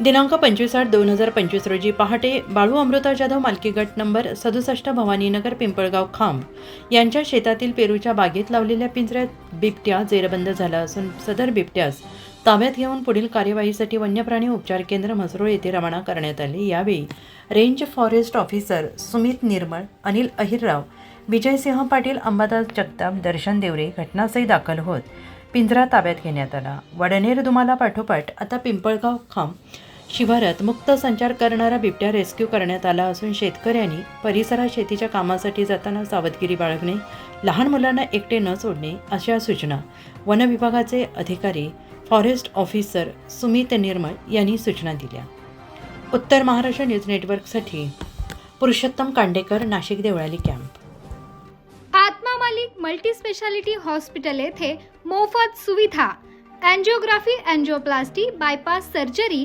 दिनांक पंचवीस आठ दोन हजार पंचवीस रोजी पहाटे बाळू अमृता जाधव मालकी गट नंबर सदुसष्ट भवानीनगर पिंपळगाव खांब यांच्या शेतातील पेरूच्या बागेत लावलेल्या पिंजऱ्यात बिबट्या जेरबंद झाला असून सदर बिबट्यास ताब्यात घेऊन पुढील कार्यवाहीसाठी वन्यप्राणी उपचार केंद्र म्हसरूळ येथे रवाना करण्यात आले. यावेळी रेंज फॉरेस्ट ऑफिसर सुमित निर्मळ अनिल अहिरराव विजयसिंह पाटील अंबादास जगताप दर्शन देवरे घटनास्थळी दाखल होत पिंजरा ताब्यात घेण्यात आला. वडनेर दुमाला पाठोपाठ आता पिंपळगाव खांब शिवारात मुक्त संचार करणारा बिबट्या रेस्क्यू करण्यात आला असून शेतकऱ्यांनी परिसरात शेतीच्या कामासाठी जाताना सावधगिरी बाळगणे लहान मुलांना एकटे न सोडणे अशा सूचना वन विभागाचे अधिकारी फॉरेस्ट ऑफिसर सुमित निर्मळ यांनी सूचना दिल्या. उत्तर महाराष्ट्र न्यूज नेटवर्कसाठी Purushottam Kandekar Nashik Deolali camp. Atma Malik multi speciality hospital येथे मोफत सुविधा अँजिओग्राफी अँजिओप्लास्टी बायपास सर्जरी